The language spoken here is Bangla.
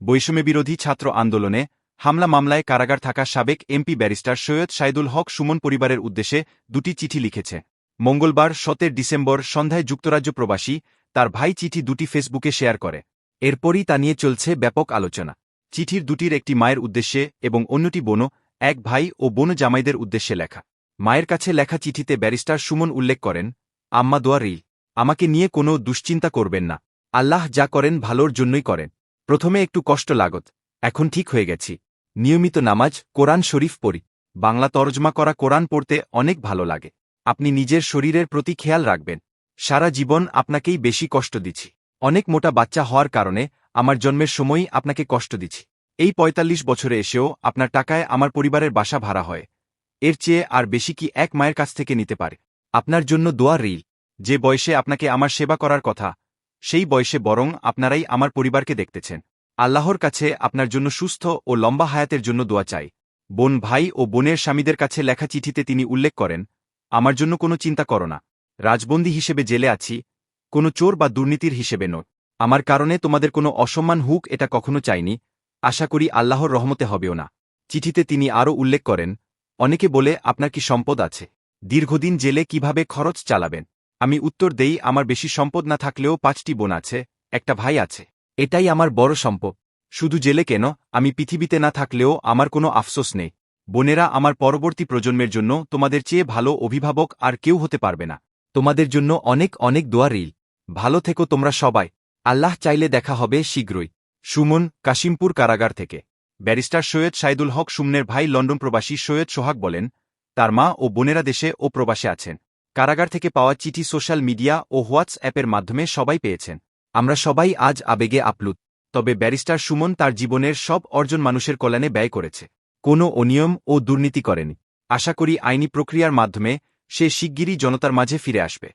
বৈষম্যবিরোধী ছাত্র আন্দোলনে হামলা মামলায় কারাগার থাকা সাবেক এমপি ব্যারিস্টার সৈয়দ সাইদুল হক সুমন পরিবারের উদ্দেশ্যে দুটি চিঠি লিখেছে। মঙ্গলবার, সতের ডিসেম্বর সন্ধ্যায় যুক্তরাজ্য প্রবাসী তার ভাই চিঠি দুটি ফেসবুকে শেয়ার করে। এরপরই তা নিয়ে চলছে ব্যাপক আলোচনা। চিঠির দুটির একটি মায়ের উদ্দেশ্যে এবং অন্যটি বোনও, এক ভাই ও বোন জামাইদের উদ্দেশ্যে লেখা। মায়ের কাছে লেখা চিঠিতে ব্যারিস্টার সুমন উল্লেখ করেন, আম্মা দোয়া রিল আমাকে নিয়ে কোনো দুশ্চিন্তা করবেন না। আল্লাহ যা করেন ভালোর জন্যই করেন। প্রথমে একটু কষ্ট লাগত, এখন ঠিক হয়ে গেছি। নিয়মিত নামাজ, কোরআন শরীফ পড়ি। বাংলা তরজমা করা কোরআন পড়তে অনেক ভালো লাগে। আপনি নিজের শরীরের প্রতি খেয়াল রাখবেন। সারা জীবন আপনাকেই বেশি কষ্ট দিচ্ছি। অনেক মোটা বাচ্চা হওয়ার কারণে আমার জন্মের সময়ই আপনাকে কষ্ট দিচ্ছি। এই ৪৫ বছরে এসেও আপনার টাকায় আমার পরিবারের বাসা ভাড়া হয়। এর চেয়ে আর বেশি কি এক মায়ের কাছ থেকে নিতে পারে? আপনার জন্য দোয়া রিল। যে বয়সে আপনাকে আমার সেবা করার কথা সেই বয়সে বরং আপনারাই আমার পরিবারকে দেখতেছেন। আল্লাহর কাছে আপনার জন্য সুস্থ ও লম্বা হায়াতের জন্য দোয়া চাই। বোন ভাই ও বোনের স্বামীদের কাছে লেখা চিঠিতে তিনি উল্লেখ করেন, আমার জন্য কোনো চিন্তা করো না। রাজবন্দী হিসেবে জেলে আছি, কোনো চোর বা দুর্নীতির হিসেবে নয় আমার কারণে তোমাদের কোনো অসম্মান হুক এটা কখনো চাইনি। আশা করি আল্লাহর রহমতে হবেও না। চিঠিতে তিনি আরও উল্লেখ করেন, অনেকে বলে আপনার কি সম্পদ আছে? দীর্ঘদিন জেলে কীভাবে খরচ চালাবেন? আমি উত্তর দেই, আমার বেশি সম্পদ না থাকলেও পাঁচটি বোন আছে, একটা ভাই আছে। এটাই আমার বড় সম্পদ। শুধু জেলে কেন, আমি পৃথিবীতে না থাকলেও আমার কোনো আফসোস নেই। বোনেরা আমার পরবর্তী প্রজন্মের জন্য তোমাদের চেয়ে ভালো অভিভাবক আর কেউ হতে পারবে না। তোমাদের জন্য অনেক অনেক দোয়া রিল। ভালো থেকো তোমরা সবাই। আল্লাহ চাইলে দেখা হবে শীঘ্রই। সুমন, কাশিমপুর কারাগার থেকে। ব্যারিস্টার সৈয়দ সাইদুল হক সুমনের ভাই লন্ডন প্রবাসী সৈয়দ সোহাগ বলেন, তার মা ও বোনেরা দেশে ও প্রবাসে আছেন। কারাগার থেকে পাওয়া চিঠি সোশ্যাল মিডিয়া ও হোয়াটসঅ্যাপের মাধ্যমে সবাই পেয়েছেন। আমরা সবাই আজ আবেগে আপ্লুত, তবে ব্যারিস্টার সুমন তার জীবনের সব অর্জন মানুষের কল্যাণে ব্যয় করেছে। কোনো অনিয়ম ও দুর্নীতি করেনি। আশা করি আইনি প্রক্রিয়ার মাধ্যমে সে শিগগিরই জনতার মাঝে ফিরে আসবে।